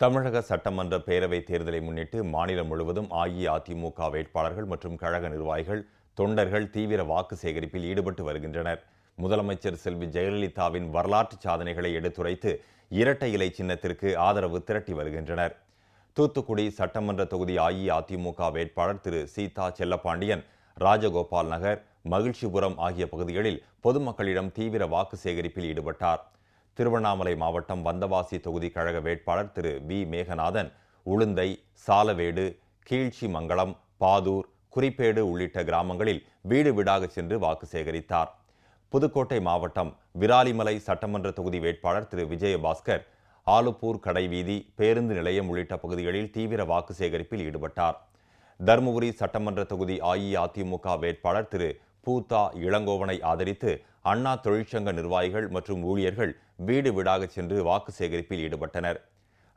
தமிழக சட்டமன்ற பேரவைத் தேர்தலை முன்னிட்டு மாநிலம் முழுவதும் அஇஅதிமுக வேட்பாளர்கள் மற்றும் கழக நிர்வாகிகள் தொண்டர்கள் தீவிர வாக்கு சேகரிப்பில் ஈடுபட்டு வருகின்றனர். முதலமைச்சர் செல்வி ஜெயலலிதாவின் வரலாற்று சாதனைகளை எடுத்துரைத்து இரட்டை இலை சின்னத்திற்கு ஆதரவு திரட்டி வருகின்றனர். தூத்துக்குடி சட்டமன்ற தொகுதி அஇஅதிமுக வேட்பாளர் திரு சீதா செல்லப்பாண்டியன் ராஜகோபால் நகர் மகிழ்ச்சிபுரம் ஆகிய பகுதிகளில் பொதுமக்களிடம் தீவிர வாக்கு சேகரிப்பில் ஈடுபட்டார். திருவண்ணாமலை மாவட்டம் வந்தவாசி தொகுதி கழக வேட்பாளர் திரு வி மேகநாதன் உளுந்தை சாலவேடு கீழ்ச்சி மங்கலம் பாதூர் குறிப்பேடு உள்ளிட்ட கிராமங்களில் வீடு வீடாக சென்று வாக்கு சேகரித்தார். புதுக்கோட்டை மாவட்டம் விராலிமலை சட்டமன்ற தொகுதி வேட்பாளர் திரு. விஜயபாஸ்கர் ஆலுப்பூர் கடைவீதி பேருந்து நிலையம் உள்ளிட்ட பகுதிகளில் தீவிர வாக்கு சேகரிப்பில் ஈடுபட்டார். தருமபுரி சட்டமன்ற தொகுதி அஇஅதிமுக வேட்பாளர் திரு. பூதா இளங்கோவனை ஆதரித்து அண்ணா தொழிற்சங்க நிர்வாகிகள் மற்றும் ஊழியர்கள் வீடு வீடாக சென்று வாக்கு சேகரிப்பில் ஈடுபட்டனர்.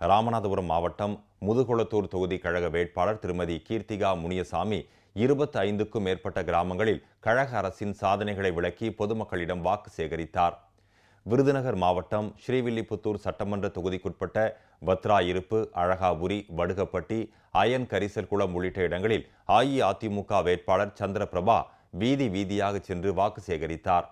ராமநாதபுரம் மாவட்டம் முதுகுளத்தூர் தொகுதி கழக வேட்பாளர் திருமதி கீர்த்திகா முனியசாமி இருபத்தி ஐந்துக்கும் மேற்பட்ட கிராமங்களில் கழக அரசின் சாதனைகளை விளக்கி பொதுமக்களிடம் வாக்கு சேகரித்தார். விருதுநகர் மாவட்டம் ஸ்ரீவில்லிபுத்தூர் சட்டமன்ற தொகுதிக்குட்பட்ட வத்ராயிருப்பு அழகாபுரி வடுகப்பட்டி அயன் கரிசல் குளம் உள்ளிட்ட இடங்களில் அஇஅதிமுக வேட்பாளர் சந்திரபிரபா வீதி வீதியாக சென்று வாக்கு சேகரித்தார்.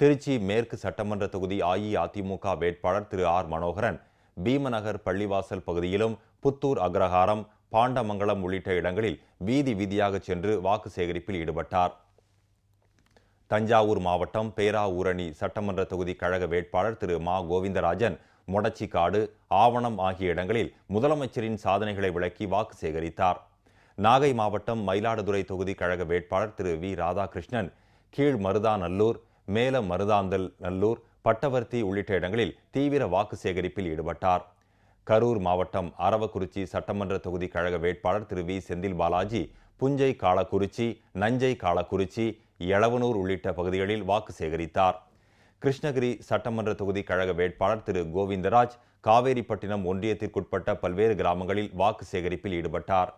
திருச்சி மேற்கு சட்டமன்ற தொகுதி அஇஅதிமுக வேட்பாளர் திரு ஆர் மனோகரன் பீமநகர் பள்ளிவாசல் பகுதியிலும் புத்தூர் அக்ரஹாரம் பாண்டமங்கலம் உள்ளிட்ட இடங்களில் வீதி வீதியாக சென்று வாக்கு சேகரிப்பில் ஈடுபட்டார். தஞ்சாவூர் மாவட்டம் பேராவூரணி சட்டமன்ற தொகுதி கழக வேட்பாளர் திரு மா கோவிந்தராஜன் மொடச்சிக்காடு ஆவணம் ஆகிய இடங்களில் முதலமைச்சரின் சாதனைகளை விளக்கி வாக்கு சேகரித்தார். நாகை மாவட்டம் மயிலாடுதுறை தொகுதி கழக வேட்பாளர் திரு வி ராதாகிருஷ்ணன் கீழ் மருதாநல்லூர் மேல மருதாந்தல் நல்லூர் பட்டவர்த்தி உள்ளிட்ட இடங்களில் தீவிர வாக்கு சேகரிப்பில் ஈடுபட்டார். கரூர் மாவட்டம் அரவக்குறிச்சி சட்டமன்ற தொகுதி கழக வேட்பாளர் திரு வி. செந்தில் பாலாஜி புஞ்சை காலக்குறிச்சி நஞ்சை காலக்குறிச்சி எளவனூர் உள்ளிட்ட பகுதிகளில் வாக்கு சேகரித்தார். கிருஷ்ணகிரி சட்டமன்ற தொகுதி கழக வேட்பாளர் திரு கோவிந்தராஜ் காவேரிப்பட்டினம் ஒன்றியத்திற்குட்பட்ட பல்வேறு கிராமங்களில் வாக்கு சேகரிப்பில் ஈடுபட்டார்.